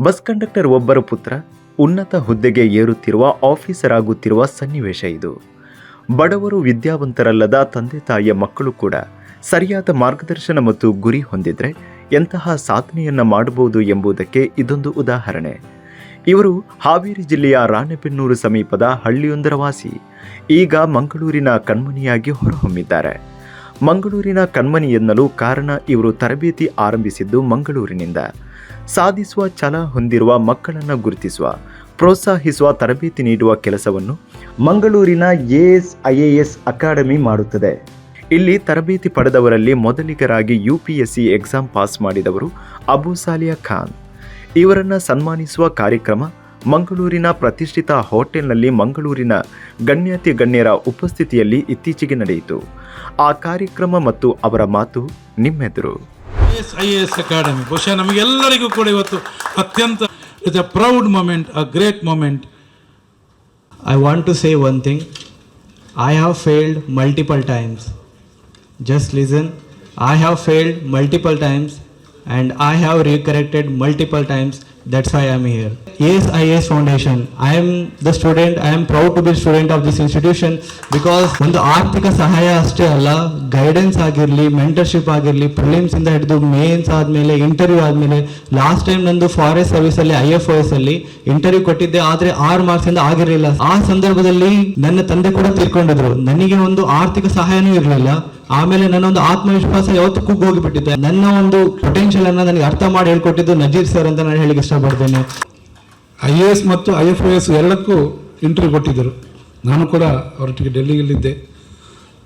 Bus conductor ಒಬ್ಬರ ಪುತ್ರ ಉನ್ನತ ಹುದ್ದೆಗೆ ಏರುತ್ತಿರುವ ಆಫೀಸರ್ ಆಗುತ್ತಿರುವ ಸನ್ನಿವೇಶ ಇದು. ಬಡವರು ವಿದ್ಯಾವಂತರಲ್ಲದ ತಂದೆ ತಾಯಿಯ ಮಕ್ಕಳು ಕೂಡ ಸರಿಯಾದ ಮಾರ್ಗದರ್ಶನ ಮತ್ತು ಗುರಿ ಹೊಂದಿದ್ರೆ ಎಂತಹ ಸಾಧನೆಯನ್ನ ಮಾಡಬಹುದು ಎಂಬುದಕ್ಕೆ ಇದೊಂದು ಉದಾಹರಣೆ. ಇವರು ಹಾವೇರಿ ಜಿಲ್ಲೆಯ ರಾಣೆಬೆನ್ನೂರು ಸಮೀಪದ ಹಳ್ಳಿಯೊಂದರ ವಾಸಿ. ಈಗ ಮಂಗಳೂರಿನ ಕಣ್ಮಣಿಯಾಗಿ ಹೊರಹೊಮ್ಮಿದ್ದಾರೆ. ಮಂಗಳೂರಿನ ಕಣ್ಮನಿ ಎನ್ನಲು ಕಾರಣ ಇವರು ತರಬೇತಿ ಆರಂಭಿಸಿದ್ದು ಮಂಗಳೂರಿನಿಂದ. ಸಾಧಿಸುವ ಛಲ ಹೊಂದಿರುವ ಮಕ್ಕಳನ್ನು ಗುರುತಿಸುವ, ಪ್ರೋತ್ಸಾಹಿಸುವ ತರಬೇತಿ ನೀಡುವ ಕೆಲಸವನ್ನು ಮಂಗಳೂರಿನ ಎಎಸ್ ಐಎಎಸ್ ಅಕಾಡೆಮಿ ಮಾಡುತ್ತದೆ. ಇಲ್ಲಿ ತರಬೇತಿ ಪಡೆದವರಲ್ಲಿ ಮೊದಲಿಗರಾಗಿ ಯುಪಿಎಸ್ಸಿ ಎಕ್ಸಾಮ್ ಪಾಸ್ ಮಾಡಿದವರು ಅಬು ಸಾಲಿಯಾ ಖಾನ್. ಇವರನ್ನು ಸನ್ಮಾನಿಸುವ ಕಾರ್ಯಕ್ರಮ ಮಂಗಳೂರಿನ ಪ್ರತಿಷ್ಠಿತ ಹೋಟೆಲ್ನಲ್ಲಿ ಮಂಗಳೂರಿನ ಗಣ್ಯಾತಿ ಗಣ್ಯರ ಉಪಸ್ಥಿತಿಯಲ್ಲಿ ಇತ್ತೀಚೆಗೆ ನಡೆಯಿತು. ಆ ಕಾರ್ಯಕ್ರಮ ಮತ್ತು ಅವರ ಮಾತು ನಿಮ್ಮೆದುರು S I A S academy ಬಹುಶಃ ನಮಗೆಲ್ಲರಿಗೂ ಕೂಡ ಇವತ್ತು ಅತ್ಯಂತ it's a proud moment a great moment I want to say one thing I have failed multiple times Just listen. I have failed multiple times and I have recorrected multiple times. That's why I'm here. I Foundation. I am the student. I am proud to be student of this institution because ಒಂದು ಆರ್ಥಿಕ ಸಹಾಯ ಅಷ್ಟೇ ಅಲ್ಲ guidance ಆಗಿರಲಿ mentorship ಆಗಿರಲಿ prelims ಇಂದ ಹಿಡಿದು mains ಆದಮೇಲೆ ಇಂಟರ್ವ್ಯೂ ಆದಮೇಲೆ ಲಾಸ್ಟ್ ಟೈಮ್ ನಂದು ಫಾರೆಸ್ಟ್ ಸರ್ವಿಸ್ ಅಲ್ಲಿ ಐ ಎಫ್ ಎಸ್ ಅಲ್ಲಿ ಇಂಟರ್ವ್ಯೂ ಕೊಟ್ಟಿದ್ದೆ, ಆದ್ರೆ ಆರು ಮಾರ್ಕ್ಸ್ ಇಂದ ಆಗಿರಲಿಲ್ಲ ಆ ಸಂದರ್ಭದಲ್ಲಿ ನನ್ನ ತಂದೆ ಕೂಡ ತಿಳ್ಕೊಂಡಿದ್ರು, ನನಗೆ ಒಂದು ಆರ್ಥಿಕ ಸಹಾಯನೂ ಇರಲಿಲ್ಲ ಆಮೇಲೆ ನನ್ನ ಒಂದು ಆತ್ಮವಿಶ್ವಾಸ ಯಾವತ್ತೂ ಕುಗ್ಗು ಹೋಗಿಬಿಟ್ಟಿದೆ ನನ್ನ ಒಂದು ಪೊಟೆನ್ಷಿಯಲ್ ಅನ್ನ ನನಗೆ ಅರ್ಥ ಮಾಡಿ ಹೇಳ್ಕೊಟ್ಟಿದ್ದು ನಜೀರ್ ಸರ್ ಅಂತ ನಾನು ಹೇಳಿಕ್ಕೆ ಇಷ್ಟಪಡ್ತೇನೆ. ಐ ಎ ಎಸ್ ಮತ್ತು ಐ ಎಫ್ ಎಸ್ ಎರಡಕ್ಕೂ ಇಂಟರ್ವ್ಯೂ ಕೊಟ್ಟಿದ್ದರು. ನಾನು ಕೂಡ ಅವರೊಟ್ಟಿಗೆ ಡೆಲ್ಲಿಯಲ್ಲಿದ್ದೆ.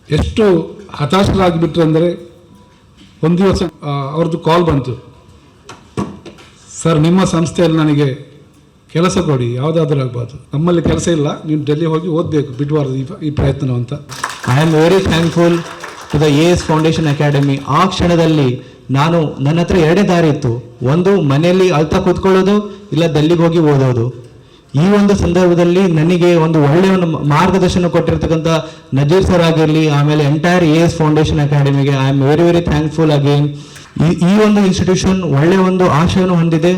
ಎಷ್ಟು ಹತಾಶರಾಗಿಬಿಟ್ರು ಅಂದರೆ ಒಂದು ದಿವಸ ಅವ್ರದ್ದು ಕಾಲ್ ಬಂತು. ಸರ್ ನಿಮ್ಮ ಸಂಸ್ಥೆಯಲ್ಲಿ ನನಗೆ ಕೆಲಸ ಕೊಡಿ ಯಾವುದಾದ್ರೂ ಆಗ್ಬಾರ್ದು ನಮ್ಮಲ್ಲಿ ಕೆಲಸ ಇಲ್ಲ ನೀವು ಡೆಲ್ಲಿ ಹೋಗಿ ಓದಬೇಕು ಬಿಡಬಾರ್ದು ಈ ಈ ಪ್ರಯತ್ನ ಅಂತ I am very thankful to the A S foundation academy ಆ ಕ್ಷಣದಲ್ಲಿ ನಾನು ನನ್ನ ಹತ್ರ ಎರಡೇ ದಾರಿ ಇತ್ತು. ಒಂದು ಮನೆಯಲ್ಲಿ ಅಳ್ತಾ ಕೂತ್ಕೊಳ್ಳೋದು, ಇಲ್ಲ ದಲ್ಲಿಗೆ ಹೋಗಿ ಓದೋದು. ಈ ಒಂದು ಸಂದರ್ಭದಲ್ಲಿ ನನಗೆ ಒಂದು ಒಳ್ಳೆಯ ಒಂದು ಮಾರ್ಗದರ್ಶನ ಕೊಟ್ಟಿರ್ತಕ್ಕಂಥ ನಜೀರ್ ಸರ್ ಆಗಿರಲಿ, ಆಮೇಲೆ entire A S foundation ಅಕಾಡೆಮಿಗೆ I am very very thankful again ಈ ಈ ಒಂದು ಇನ್ಸ್ಟಿಟ್ಯೂಷನ್ ಒಳ್ಳೆ ಒಂದು ಆಶಯವನ್ನು ಹೊಂದಿದೆ.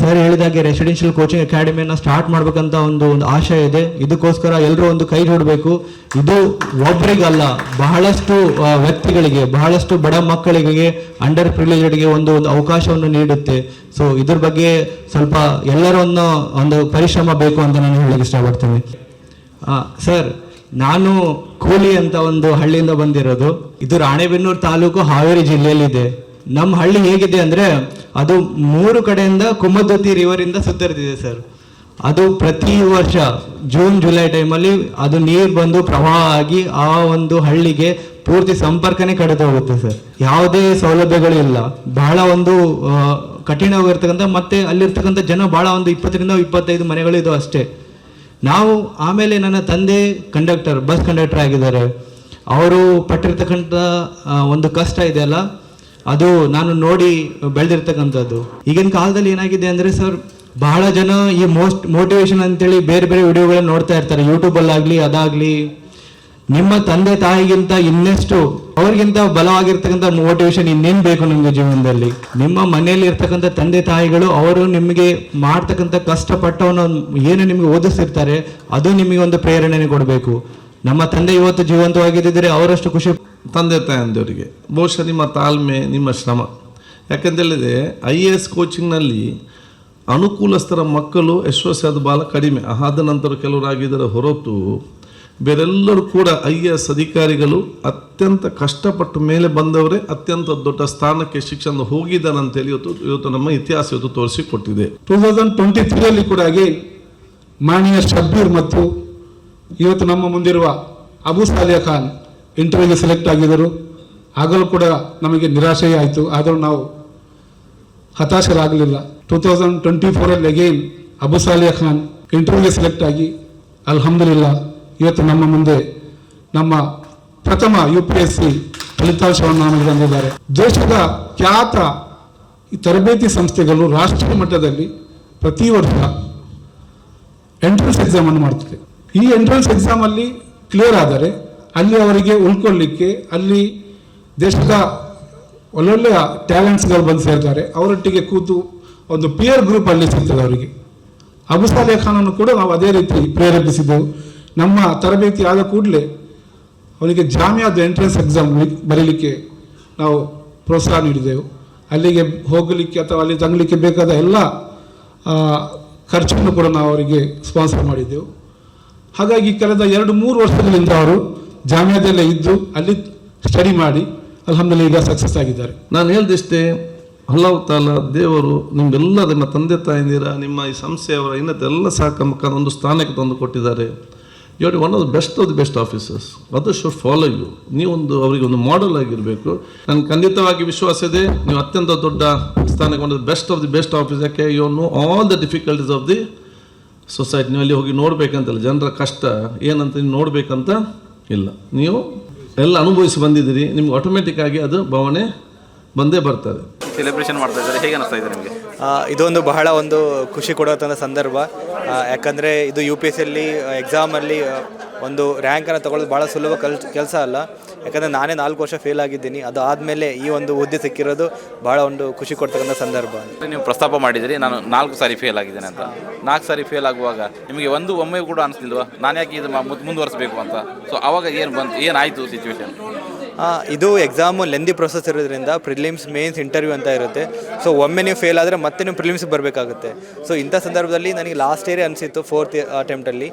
ಸರ್ ಹೇಳಿದಾಗೆ ರೆಸಿಡೆನ್ಷಿಯಲ್ ಕೋಚಿಂಗ್ ಅಕಾಡೆಮಿಯನ್ನು ಸ್ಟಾರ್ಟ್ ಮಾಡಬೇಕಂತ ಒಂದು ಒಂದು ಆಶಯ ಇದೆ. ಇದಕ್ಕೋಸ್ಕರ ಎಲ್ಲರೂ ಒಂದು ಕೈ ಜೋಡಬೇಕು. ಇದು ಒಬ್ಬರಿಗಲ್ಲ ಬಹಳಷ್ಟು ವ್ಯಕ್ತಿಗಳಿಗೆ, ಬಹಳಷ್ಟು ಬಡ ಮಕ್ಕಳಿಗೆ ಅಂಡರ್ ಪ್ರಿವಿಲೇಜ್ಡ್ಗೆ ಒಂದು ಒಂದು ಅವಕಾಶವನ್ನು ನೀಡುತ್ತೆ. ಸೊ ಇದ್ರ ಬಗ್ಗೆ ಸ್ವಲ್ಪ ಎಲ್ಲರನ್ನು ಒಂದು ಪರಿಶ್ರಮ ಬೇಕು ಅಂತ ನಾನು ಹೇಳಕ್ಕೆ ಇಷ್ಟಪಡ್ತೀನಿ. ಸರ್ ನಾನು ಕೂಲಿ ಅಂತ ಒಂದು ಹಳ್ಳಿಯಿಂದ ಬಂದಿರೋದು. ಇದು ರಾಣೆಬೆನ್ನೂರು ತಾಲೂಕು ಹಾವೇರಿ ಜಿಲ್ಲೆಯಲ್ಲಿದೆ. ನಮ್ಮ ಹಳ್ಳಿ ಹೇಗಿದೆ ಅಂದರೆ ಅದು ಮೂರು ಕಡೆಯಿಂದ ಕುಮದ್ವತಿ ರಿವರ್ ಇಂದ ಸುತ್ತರಿದಿದೆ ಸರ್ ಅದು ಪ್ರತಿ ವರ್ಷ ಜೂನ್ ಜುಲೈ ಟೈಮಲ್ಲಿ ಅದು ನೀರು ಬಂದು ಪ್ರವಾಹ ಆಗಿ ಆ ಒಂದು ಹಳ್ಳಿಗೆ ಪೂರ್ತಿ ಸಂಪರ್ಕನೇ ಕಡಿತ ಹೋಗುತ್ತೆ ಸರ್ ಯಾವುದೇ ಸೌಲಭ್ಯಗಳು ಇಲ್ಲ. ಬಹಳ ಒಂದು ಕಠಿಣವಾಗಿರ್ತಕ್ಕಂಥ ಮತ್ತೆ ಅಲ್ಲಿರ್ತಕ್ಕಂಥ ಜನ ಬಹಳ ಒಂದು ಇಪ್ಪತ್ತರಿಂದ ಇಪ್ಪತ್ತೈದು ಮನೆಗಳು ಇದು ಅಷ್ಟೇ. ನಾವು ಆಮೇಲೆ ನನ್ನ ತಂದೆ ಕಂಡಕ್ಟರ್ ಬಸ್ ಕಂಡಕ್ಟರ್ ಆಗಿದ್ದಾರೆ. ಅವರು ಪಟ್ಟಿರ್ತಕ್ಕಂಥ ಒಂದು ಕಷ್ಟ ಇದೆಯಲ್ಲ ಅದು ನಾನು ನೋಡಿ ಬೆಳೆದಿರ್ತಕ್ಕಂಥದ್ದು. ಈಗಿನ ಕಾಲದಲ್ಲಿ ಏನಾಗಿದೆ ಅಂದರೆ ಸರ್, ಬಹಳ ಜನ ಈ ಮೋಸ್ಟ್ ಮೋಟಿವೇಶನ್ ಅಂತೇಳಿ ಬೇರೆ ಬೇರೆ ವಿಡಿಯೋಗಳನ್ನ ನೋಡ್ತಾ ಇರ್ತಾರೆ. ಯೂಟ್ಯೂಬಲ್ಲಾಗಲಿ, ಅದಾಗಲಿ. ನಿಮ್ಮ ತಂದೆ ತಾಯಿಗಿಂತ ಇನ್ನೆಷ್ಟು ಅವ್ರಿಗಿಂತ ಬಲವಾಗಿರ್ತಕ್ಕಂಥ ಮೋಟಿವೇಶನ್ ಇನ್ನೇನು ಬೇಕು ನಿಮಗೆ ಜೀವನದಲ್ಲಿ? ನಿಮ್ಮ ಮನೆಯಲ್ಲಿ ಇರ್ತಕ್ಕಂಥ ತಂದೆ ತಾಯಿಗಳು ಅವರು ನಿಮಗೆ ಮಾಡ್ತಕ್ಕಂಥ ಕಷ್ಟಪಟ್ಟವನ್ನ ಏನು ನಿಮಗೆ ಓದಿಸ್ತಿರ್ತಾರೆ, ಅದು ನಿಮಗೆ ಒಂದು ಪ್ರೇರಣೆ ಕೊಡಬೇಕು. ನಮ್ಮ ತಂದೆ ಇವತ್ತು ಜೀವಂತವಾಗಿದ್ದರೆ ಅವರಷ್ಟು ಖುಷಿ ತಂದೆ ತಾಯಂದವರಿಗೆ ಬಹುಶಃ ನಿಮ್ಮ ತಾಳ್ಮೆ, ನಿಮ್ಮ ಶ್ರಮ. ಯಾಕಂತೇಳಿದರೆ ಐ ಎ ಎಸ್ ಕೋಚಿಂಗ್ನಲ್ಲಿ ಅನುಕೂಲಸ್ಥರ ಮಕ್ಕಳು ಯಶಸ್ವಿಯಾದ ಬಾಲ ಕಡಿಮೆ. ಆದ ನಂತರ ಕೆಲವರಾಗಿದ್ದರ ಹೊರತು ಬೇರೆಲ್ಲರೂ ಕೂಡ ಐ ಎ ಎಸ್ ಅಧಿಕಾರಿಗಳು ಅತ್ಯಂತ ಕಷ್ಟಪಟ್ಟು ಮೇಲೆ ಬಂದವರೇ ಅತ್ಯಂತ ದೊಡ್ಡ ಸ್ಥಾನಕ್ಕೆ ಶಿಕ್ಷಣ ಹೋಗಿದ್ದಾನೆ ಅಂತೇಳಿ ಇವತ್ತು ಇವತ್ತು ನಮ್ಮ ಇತಿಹಾಸ ಇವತ್ತು ತೋರಿಸಿಕೊಟ್ಟಿದೆ. ಟೂ ತೌಸಂಡ್ ಟ್ವೆಂಟಿ ತ್ರೀಯಲ್ಲಿ ಕೂಡ ಹಾಗೆ ಮಾನ್ಯ ಶಬ್ಬೀರ್ ಮತ್ತು ಇವತ್ತು ನಮ್ಮ ಮುಂದಿರುವ ಅಬು ಸಾಲಿಯಾ ಖಾನ್ ಇಂಟರ್ವ್ಯೂಗೆ ಸೆಲೆಕ್ಟ್ ಆಗಿದ್ದರು. ಆಗಲೂ ಕೂಡ ನಮಗೆ ನಿರಾಶೆಯೇ ಆಯಿತು. ಆದರೂ ನಾವು ಹತಾಶರಾಗಲಿಲ್ಲ. ಟೂ ತೌಸಂಡ್ ಟ್ವೆಂಟಿ ಫೋರಲ್ಲಿ ಅಗೇನ್ ಅಬು ಸಾಲಿಯಾ ಖಾನ್ ಇಂಟರ್ವ್ಯೂಗೆ ಸೆಲೆಕ್ಟ್ ಆಗಿ. ಅಲ್ಹಮ್ದುಲಿಲ್ಲ, ಇವತ್ತು ನಮ್ಮ ಮುಂದೆ ನಮ್ಮ ಪ್ರಥಮ ಯು ಪಿ ಎಸ್ ಸಿ ಫಲಿತಾಂಶವನ್ನು ನಮಗೆ ತಂದಿದ್ದಾರೆ. ದೇಶದ ಖ್ಯಾತ ತರಬೇತಿ ಸಂಸ್ಥೆಗಳು ರಾಷ್ಟ್ರೀಯ ಮಟ್ಟದಲ್ಲಿ ಪ್ರತಿ ವರ್ಷ ಎಂಟ್ರೆನ್ಸ್ ಎಕ್ಸಾಮ್ ಅನ್ನು ಮಾಡ್ತದೆ. ಈ ಎಂಟ್ರೆನ್ಸ್ ಎಕ್ಸಾಮ್ ಅಲ್ಲಿ ಕ್ಲಿಯರ್ ಆದರೆ ಅಲ್ಲಿ ಅವರಿಗೆ ಉಳ್ಕೊಳ್ಳಿಕ್ಕೆ ಅಲ್ಲಿ ದೇಶದ ಒಳ್ಳೊಳ್ಳೆಯ ಟ್ಯಾಲೆಂಟ್ಸ್ಗಳು ಬಂದು ಸೇರ್ತಾರೆ. ಅವರೊಟ್ಟಿಗೆ ಕೂತು ಒಂದು ಪಿಯರ್ ಗ್ರೂಪ್ ಅಲ್ಲಿ ಸಿಗ್ತದೆ ಅವರಿಗೆ. ಅಬುಸಾಲಿಯಾ ಖಾನನ್ನು ಕೂಡ ನಾವು ಅದೇ ರೀತಿ ಪ್ರೇರೇಪಿಸಿದ್ದೆವು. ನಮ್ಮ ತರಬೇತಿ ಆದ ಕೂಡಲೇ ಅವನಿಗೆ ಜಾಮಿಯಾದ ಎಂಟ್ರೆನ್ಸ್ ಎಕ್ಸಾಮ್ ಬರೀಲಿಕ್ಕೆ ನಾವು ಪ್ರೋತ್ಸಾಹ ನೀಡಿದೆವು. ಅಲ್ಲಿಗೆ ಹೋಗಲಿಕ್ಕೆ ಅಥವಾ ಅಲ್ಲಿ ತಂಗಲಿಕ್ಕೆ ಬೇಕಾದ ಎಲ್ಲ ಖರ್ಚನ್ನು ಕೂಡ ನಾವು ಅವರಿಗೆ ಸ್ಪಾನ್ಸರ್ ಮಾಡಿದ್ದೆವು. ಹಾಗಾಗಿ ಕಳೆದ ಎರಡು ಮೂರು ವರ್ಷಗಳಿಂದ ಅವರು ಜಾಮ್ಯಾದಲ್ಲೇ ಇದ್ದು ಅಲ್ಲಿ ಸ್ಟಡಿ ಮಾಡಿ ಅಲ್ಹಮ್ದಲ್ಲಿ ಈಗ ಸಕ್ಸಸ್ ಆಗಿದ್ದಾರೆ. ನಾನು ಹೇಳ್ದಿಷ್ಟೇ, ಅಲ್ಲಾಹ್ ತಾಲ ದೇವರು ನಿಮ್ಗೆಲ್ಲ ನಿಮ್ಮ ತಂದೆ ತಾಯಂದಿರ ನಿಮ್ಮ ಈ ಸಂಸ್ಥೆಯವರ ಸಾಕ ಸಹಕಮಕ ಒಂದು ಸ್ಥಾನಕ್ಕೆ ತಂದು ಕೊಟ್ಟಿದ್ದಾರೆ. You one of the best of the best officers ಅದು ಶುಡ್ ಫಾಲೋ ಯು ನೀವೊಂದು ಅವರಿಗೆ ಒಂದು ಮಾಡೆಲ್ ಆಗಿರಬೇಕು. ನನಗೆ ಖಂಡಿತವಾಗಿ ವಿಶ್ವಾಸ ಇದೆ, ನೀವು ಅತ್ಯಂತ ದೊಡ್ಡ ಸ್ಥಾನಕ್ಕೆ ಒಂದು best of the best office ಯಾಕೆ? You know all the difficulties of the society ನೀವು ಅಲ್ಲಿ ಹೋಗಿ ನೋಡಬೇಕಂತಿಲ್ಲ ಜನರ ಕಷ್ಟ ಏನಂತ ನೀವು ನೋಡಬೇಕಂತ ಇಲ್ಲ. ನೀವು ಎಲ್ಲ ಅನುಭವಿಸಿ ಬಂದಿದ್ದೀರಿ ನಿಮ್ಗೆ ಆಟೋಮೆಟಿಕ್ಕಾಗಿ ಅದು ಭಾವನೆ ಬಂದೇ ಬರ್ತದೆ. ಸೆಲೆಬ್ರೇಷನ್ ಮಾಡ್ತಾ ಇದ್ದಾರೆ ಹೇಗೆ ಅನಿಸ್ತಾ ಇದೆ ನಿಮಗೆ? ಇದೊಂದು ಬಹಳ ಒಂದು ಖುಷಿ ಕೊಡುವಂಥ ಸಂದರ್ಭ. ಯಾಕಂದರೆ ಇದು ಯು ಪಿ ಎಸ್ ಸಿಯಲ್ಲಿ ಎಕ್ಸಾಮಲ್ಲಿ ಒಂದು ರ್ಯಾಂಕನ್ನು ತಗೊಳ್ಳೋದು ಭಾಳ ಸುಲಭ ಕಲ್ ಕೆಲಸ ಅಲ್ಲ. ಯಾಕಂದರೆ ನಾನೇ ನಾಲ್ಕು ವರ್ಷ ಫೇಲ್ ಆಗಿದ್ದೀನಿ. ಅದು ಆದಮೇಲೆ ಈ ಒಂದು ಹುದ್ದೆ ಸಿಕ್ಕಿರೋದು ಭಾಳ ಒಂದು ಖುಷಿ ಕೊಡ್ತಕ್ಕಂಥ ಸಂದರ್ಭ. ನೀವು ಪ್ರಸ್ತಾಪ ಮಾಡಿದಿರಿ ನಾನು ನಾಲ್ಕು ಸಾರಿ ಫೇಲ್ ಆಗಿದ್ದೇನೆ ಅಂತ. ನಾಲ್ಕು ಸಾರಿ ಫೇಲ್ ಆಗುವಾಗ ನಿಮಗೆ ಒಂದು ಒಮ್ಮೆ ಕೂಡ ಅನಿಸ್ಲಿಲ್ವಾ? ನಾನು ಯಾಕೆ ಇದು ಮುಂದುವರಿಸಬೇಕು ಅಂತ? ಸೊ ಅವಾಗ ಏನು ಬಂತು ಏನಾಯಿತು ಸಿಚುವೇಶನ್ ಇದು ಎಕ್ಸಾಮು ಲೆಂದಿ ಪ್ರೊಸೆಸ್ ಇರೋದ್ರಿಂದ ಪ್ರಿಲಿಮ್ಸ್ ಮೇನ್ಸ್ ಇಂಟರ್ವ್ಯೂ ಅಂತ ಇರುತ್ತೆ. ಸೊ ಒಮ್ಮೆ ನೀವು ಫೇಲ್ ಆದರೆ ಮತ್ತೆ ನೀವು ಪ್ರಿಲಿಮ್ಸ್ ಬರಬೇಕಾಗುತ್ತೆ. ಸೊ ಇಂಥ ಸಂದರ್ಭದಲ್ಲಿ ನನಗೆ ಲಾಸ್ಟ್ ಇಯರೇ ಅನಿಸಿತ್ತು ಫೋರ್ತ್ ಅಟೆಂಪ್ಟಲ್ಲಿ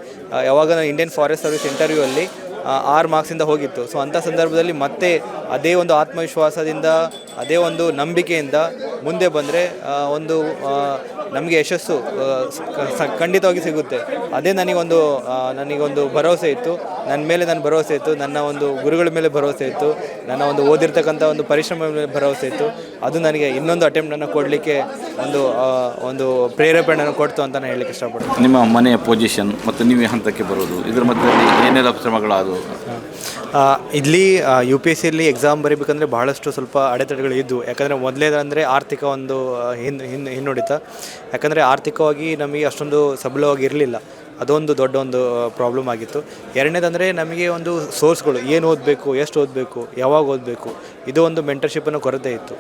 ಯಾವಾಗ ನಾನು ಇಂಡಿಯನ್ ಫಾರೆಸ್ಟ್ ಸರ್ವಿಸ್ ಇಂಟರ್ವ್ಯೂ ಅಲ್ಲಿ ಆರು ಮಾರ್ಕ್ಸಿಂದ ಹೋಗಿತ್ತು. ಸೊ ಅಂಥ ಸಂದರ್ಭದಲ್ಲಿ ಮತ್ತೆ ಅದೇ ಒಂದು ಆತ್ಮವಿಶ್ವಾಸದಿಂದ ಅದೇ ಒಂದು ನಂಬಿಕೆಯಿಂದ ಮುಂದೆ ಬಂದರೆ ಒಂದು ನಮಗೆ ಯಶಸ್ಸು ಖಂಡಿತವಾಗಿ ಸಿಗುತ್ತೆ. ಅದೇ ನನಗೊಂದು ನನಗೊಂದು ಭರವಸೆ ಇತ್ತು. ನನ್ನ ಮೇಲೆ ನನ್ನ ಭರವಸೆ ಇತ್ತು. ನನ್ನ ಒಂದು ಗುರುಗಳ ಮೇಲೆ ಭರವಸೆ ಇತ್ತು. ನನ್ನ ಒಂದು ಓದಿರ್ತಕ್ಕಂಥ ಒಂದು ಪರಿಶ್ರಮ ಮೇಲೆ ಭರವಸೆ ಇತ್ತು. ಅದು ನನಗೆ ಇನ್ನೊಂದು ಅಟೆಂಪ್ಟನ್ನು ಕೊಡಲಿಕ್ಕೆ ಒಂದು ಒಂದು ಪ್ರೇರೇಪಣೆಯನ್ನು ಕೊಡ್ತು ಅಂತ ನಾನು ಹೇಳಲಿಕ್ಕೆ ಇಷ್ಟಪಡ್ತೀನಿ. ನಿಮ್ಮ ಮನೆಯ ಪೊಸಿಷನ್ ಮತ್ತು ನೀವು ಹಂತಕ್ಕೆ ಬರೋದು ಇದರ ಮಧ್ಯದಲ್ಲಿ ಏನೆಲ್ಲ ಶ್ರಮಗಳಾದವು ಆ, ಇಲ್ಲಿ ಯು ಪಿ ಎಸ್ ಸಿಯಲ್ಲಿ ಎಕ್ಸಾಮ್ ಬರೀಬೇಕಂದ್ರೆ ಬಹಳಷ್ಟು ಸ್ವಲ್ಪ ಅಡೆತಡೆಗಳು ಇದ್ದವು ಯಾಕಂದರೆ ಮೊದಲೇದಂದರೆ ಆರ್ಥಿಕ ಒಂದು ಹಿಂದೆ ಹಿನ್ ಹಿನ್ನುಡಿತ ಯಾಕಂದರೆ ಆರ್ಥಿಕವಾಗಿ ನಮಗೆ ಅಷ್ಟೊಂದು ಸಬಲವಾಗಿ ಇರಲಿಲ್ಲ. ಅದೊಂದು ದೊಡ್ಡ ಒಂದು ಪ್ರಾಬ್ಲಮ್ ಆಗಿತ್ತು. ಎರಡನೇದಂದರೆ ನಮಗೆ ಒಂದು ಸೋರ್ಸ್ಗಳು ಏನು ಓದಬೇಕು, ಎಷ್ಟು ಓದಬೇಕು, ಯಾವಾಗ ಓದಬೇಕು, ಇದು ಒಂದು ಮೆಂಟರ್ಶಿಪ್ಪನ್ನು ಕೊರತೆ ಇತ್ತು.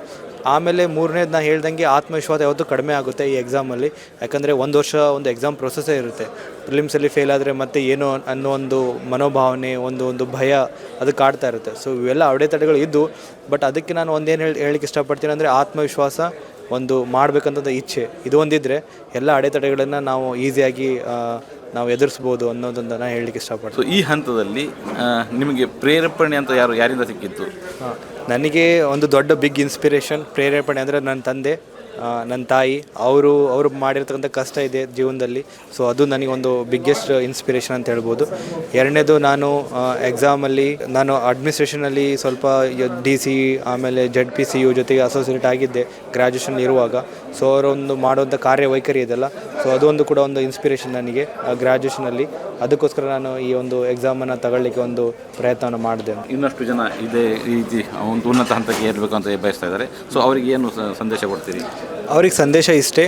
ಆಮೇಲೆ ಮೂರನೇದು ನಾನು ಹೇಳ್ದಂಗೆ ಆತ್ಮವಿಶ್ವಾಸ ಯಾವುದು ಕಡಿಮೆ ಆಗುತ್ತೆ ಈ ಎಕ್ಸಾಮಲ್ಲಿ ಯಾಕಂದರೆ ಒಂದು ವರ್ಷ ಒಂದು ಎಕ್ಸಾಮ್ ಪ್ರೊಸೆಸ್ಸೇ ಇರುತ್ತೆ. ಪ್ರಿಲಿಮ್ಸಲ್ಲಿ ಫೇಲ್ ಆದರೆ ಮತ್ತೆ ಏನು ಅನ್ನೋ ಒಂದು ಮನೋಭಾವನೆ, ಒಂದು ಒಂದು ಭಯ ಅದು ಕಾಡ್ತಾ ಇರುತ್ತೆ. ಸೊ ಇವೆಲ್ಲ ಅಡೆತಡೆಗಳು ಇದ್ದು ಬಟ್ ಅದಕ್ಕೆ ನಾನು ಒಂದೇನು ಹೇಳಿ ಹೇಳಕ್ಕೆ ಇಷ್ಟಪಡ್ತೀನಿ ಅಂದರೆ ಆತ್ಮವಿಶ್ವಾಸ ಒಂದು ಮಾಡಬೇಕಂತಂದ ಇಚ್ಛೆ. ಇದು ಒಂದಿದ್ದರೆ ಎಲ್ಲ ಅಡೆತಡೆಗಳನ್ನು ನಾವು ಈಸಿಯಾಗಿ ನಾವು ಎದುರಿಸ್ಬೋದು ಅನ್ನೋದೊಂದು ನಾನು ಹೇಳಲಿಕ್ಕೆ ಇಷ್ಟಪಡ್ತೀನಿ. ಸೊ ಈ ಹಂತದಲ್ಲಿ ಆ, ನಿಮಗೆ ಪ್ರೇರೇಪಣೆ ಅಂತ ಯಾರು ಯಾರಿಂದ ಸಿಕ್ಕಿತ್ತು ಹಾ. ನನಗೆ ಒಂದು ದೊಡ್ಡ ಬಿಗ್ ಇನ್ಸ್ಪಿರೇಷನ್ ಪ್ರೇರೇಪಣೆ ಅಂದರೆ ನನ್ನ ತಂದೆ ಆ, ನನ್ನ ತಾಯಿ ಅವರು ಅವರು ಮಾಡಿರ್ತಕ್ಕಂಥ ಕಷ್ಟ ಇದೆ ಜೀವನದಲ್ಲಿ. ಸೊ ಅದು ನನಗೊಂದು ಬಿಗ್ಗೆಸ್ಟ್ ಇನ್ಸ್ಪಿರೇಷನ್ ಅಂತ ಹೇಳ್ಬೋದು. ಎರಡನೇದು ನಾನು ಎಕ್ಸಾಮಲ್ಲಿ ನಾನು ಅಡ್ಮಿನಿಸ್ಟ್ರೇಷನಲ್ಲಿ ಸ್ವಲ್ಪ ಡಿ ಸಿ ಆಮೇಲೆ ಜೆಡ್ ಪಿ ಸಿ ಯು ಜೊತೆಗೆ ಅಸೋಸಿಯೇಟ್ ಆಗಿದ್ದೆ. ಗ್ರ್ಯಾಜುಯೇಷನ್ ಇರುವಾಗ. ಸೊ ಅವರೊಂದು ಮಾಡುವಂಥ ಕಾರ್ಯವೈಖರಿ ಇದೆಲ್ಲ. ಸೊ ಅದೊಂದು ಕೂಡ ಒಂದು ಇನ್ಸ್ಪಿರೇಷನ್ ನನಗೆ ಗ್ರ್ಯಾಜುಯೇಷನಲ್ಲಿ ಅದಕ್ಕೋಸ್ಕರ ನಾನು ಈ ಒಂದು ಎಕ್ಸಾಮನ್ನು ತಗೊಳ್ಳಿಕ್ಕೆ ಒಂದು ಪ್ರಯತ್ನವನ್ನು ಮಾಡಿದೆ ಇನ್ನಷ್ಟು ಜನ ಇದೇ ರೀತಿ ಒಂದು ಉನ್ನತ ಹಂತಕ್ಕೆ ಏರಬೇಕು ಅಂತ ಬಯಸ್ತಾ ಇದ್ದಾರೆ. ಸೊ ಅವರಿಗೆ ಏನು ಸಂದೇಶ ಕೊಡ್ತೀರಿ? ಅವ್ರಿಗೆ ಸಂದೇಶ ಇಷ್ಟೇ.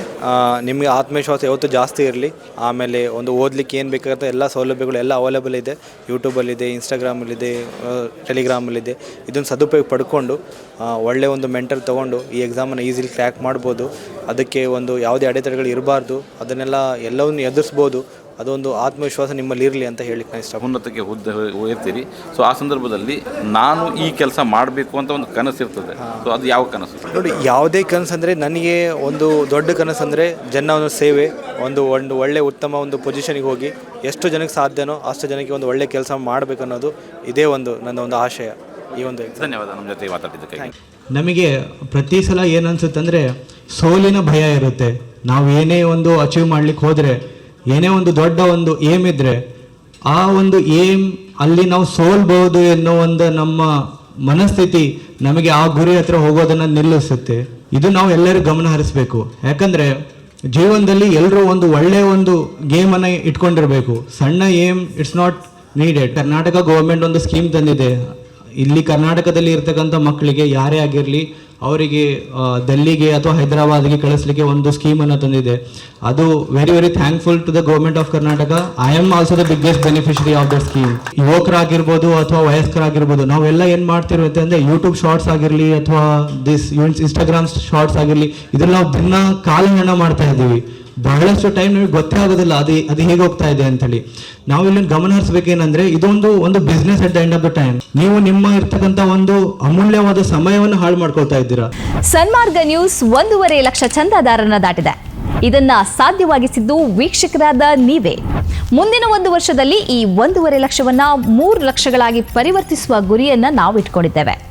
ನಿಮಗೆ ಆತ್ಮವಿಶ್ವಾಸ ಯಾವತ್ತು ಜಾಸ್ತಿ ಇರಲಿ. ಆಮೇಲೆ ಒಂದು ಓದಲಿಕ್ಕೆ ಏನು ಬೇಕಾಗುತ್ತೆ ಎಲ್ಲ ಸೌಲಭ್ಯಗಳು ಎಲ್ಲ ಅವೈಲೇಬಲ್ ಇದೆ. ಯೂಟ್ಯೂಬಲ್ಲಿದೆ ಇನ್ಸ್ಟಾಗ್ರಾಮಲ್ಲಿದೆ ಟೆಲಿಗ್ರಾಮಲ್ಲಿದೆ ಇದನ್ನು ಸದುಪಯೋಗ ಪಡ್ಕೊಂಡು ಒಳ್ಳೆ ಒಂದು ಮೆಂಟರ್ ತೊಗೊಂಡು ಈ ಎಕ್ಸಾಮನ್ನು ಈಸಿಲಿ ಕ್ರ್ಯಾಕ್ ಮಾಡ್ಬೋದು. ಅದಕ್ಕೆ ಒಂದು ಯಾವುದೇ ಅಡೆತಡೆಗಳು ಇರಬಾರ್ದು. ಅದನ್ನೆಲ್ಲ ಎಲ್ಲವನ್ನು ಎದುರಿಸ್ಬೋದು. ಅದೊಂದು ಆತ್ಮವಿಶ್ವಾಸ ನಿಮ್ಮಲ್ಲಿ ಇರಲಿ ಅಂತ ಹೇಳಿಕ್ಕೆ ನಾನು ಇಷ್ಟ ಉನ್ನತಕ್ಕೆ ಹುದ್ದೆ ಇರ್ತೀರಿ ಸೊ ಆ ಸಂದರ್ಭದಲ್ಲಿ ನಾನು ಈ ಕೆಲಸ ಮಾಡಬೇಕು ಅಂತ ಒಂದು ಕನಸು ಇರ್ತದೆ. ಸೊ ಅದು ಯಾವ ಕನಸು? ನೋಡಿ ಯಾವುದೇ ಕನಸು ಅಂದರೆ ನನಗೆ ಒಂದು ದೊಡ್ಡ ಕನಸು ಅಂದರೆ ಜನ ಒಂದು ಸೇವೆ ಒಂದು ಒಂದು ಒಳ್ಳೆ ಉತ್ತಮ ಒಂದು ಪೊಸಿಷನಿಗೆ ಹೋಗಿ ಎಷ್ಟು ಜನಕ್ಕೆ ಸಾಧ್ಯನೋ ಅಷ್ಟು ಜನಕ್ಕೆ ಒಂದು ಒಳ್ಳೆ ಕೆಲಸ ಮಾಡಬೇಕು ಅನ್ನೋದು ಇದೇ ಒಂದು ನನ್ನ ಒಂದು ಆಶಯ ಈ ಒಂದು ಧನ್ಯವಾದ ನಮ್ಮ ಜೊತೆ ಮಾತಾಡಿದ್ದಕ್ಕೆ ನಮಗೆ ಪ್ರತಿ ಸಲ ಏನನ್ಸುತ್ತೆ ಅಂದರೆ ಸೋಲಿನ ಭಯ ಇರುತ್ತೆ. ನಾವು ಏನೇ ಒಂದು ಅಚೀವ್ ಮಾಡ್ಲಿಕ್ಕೆ ಹೋದ್ರೆ ಏನೇ ಒಂದು ದೊಡ್ಡ ಒಂದು ಏಮ್ ಇದ್ರೆ ಆ ಒಂದು ಏಮ್ ಅಲ್ಲಿ ನಾವು ಸೋಲ್ಬಹುದು ಎನ್ನುವ ಒಂದು ನಮ್ಮ ಮನಸ್ಥಿತಿ ನಮಗೆ ಆ ಗುರಿ ಹತ್ರ ಹೋಗೋದನ್ನ ನಿಲ್ಲಿಸುತ್ತೆ. ಇದು ನಾವು ಎಲ್ಲರೂ ಗಮನ ಹರಿಸ್ಬೇಕು. ಯಾಕಂದ್ರೆ ಜೀವನದಲ್ಲಿ ಎಲ್ಲರೂ ಒಂದು ಒಳ್ಳೆಯ ಒಂದು ಗೇಮ್ ಅನ್ನ ಇಟ್ಕೊಂಡಿರ್ಬೇಕು. ಸಣ್ಣ aim it's not needed Karnataka government ಒಂದು ಸ್ಕೀಮ್ ತಂದಿದೆ. ಇಲ್ಲಿ ಕರ್ನಾಟಕದಲ್ಲಿ ಇರ್ತಕ್ಕಂಥ ಮಕ್ಕಳಿಗೆ ಯಾರೇ ಆಗಿರಲಿ ಅವರಿಗೆ ದೆಲ್ಲಿಗೆ ಅಥವಾ ಹೈದರಾಬಾದ್ಗೆ ಕಳಿಸ್ಲಿಕ್ಕೆ ಒಂದು ಸ್ಕೀಮನ್ನು ತಂದಿದೆ. ಅದು very very thankful to the government of Karnataka I am also the biggest beneficiary of the scheme ಯುವಕರಾಗಿರ್ಬೋದು ಅಥವಾ ವಯಸ್ಕರಾಗಿರ್ಬೋದು, ನಾವೆಲ್ಲ ಏನು ಮಾಡ್ತಿರುತ್ತೆ ಅಂದರೆ ಯೂಟ್ಯೂಬ್ ಶಾರ್ಟ್ಸ್ ಆಗಿರಲಿ ಅಥವಾ ದಿಸ್ ಇನ್ಸ್ಟಾಗ್ರಾಮ್ ಶಾರ್ಟ್ಸ್ ಆಗಿರಲಿ ಇದ್ರಲ್ಲಿ ನಾವು ದಿನ ಕಾಲಹರಣ ಮಾಡ್ತಾ ಇದ್ದೀವಿ. ಬಹಳಷ್ಟು ಟೈಮ್ ನಮಗೆ ಗೊತ್ತೇ ಆಗೋದಿಲ್ಲ, ಅದು ಅದು ಹೇಗೆ ಹೋಗ್ತಾ ಇದೆ ಅಂತೇಳಿ. ನಾವು ಇಲ್ಲಿ ಗಮನ ಹರಿಸ್ಬೇಕೇನಂದ್ರೆ, ಇದೊಂದು, ಒಂದು business at the end of the time ನೀವು ನಿಮ್ಮ ಇರ್ತಕ್ಕಂತ ಒಂದು ಅಮೂಲ್ಯವಾದ ಸಮಯವನ್ನು ಹಾಳು ಮಾಡ್ಕೊಳ್ತಾ ಇದ್ದೀರಾ. ಸನ್ಮಾರ್ಗ ನ್ಯೂಸ್ ಒಂದೂವರೆ ಲಕ್ಷ ಚಂದಾದಾರನ ದಾಟಿದೆ. ಇದನ್ನ ಸಾಧ್ಯವಾಗಿಸಿದ್ದು ವೀಕ್ಷಕರಾದ ನೀವೇ. ಮುಂದಿನ ಒಂದು ವರ್ಷದಲ್ಲಿ ಈ ಒಂದೂವರೆ ಲಕ್ಷವನ್ನ ಮೂರು ಲಕ್ಷಗಳಾಗಿ ಪರಿವರ್ತಿಸುವ ಗುರಿಯನ್ನ ನಾವು ಇಟ್ಕೊಂಡಿದ್ದೇವೆ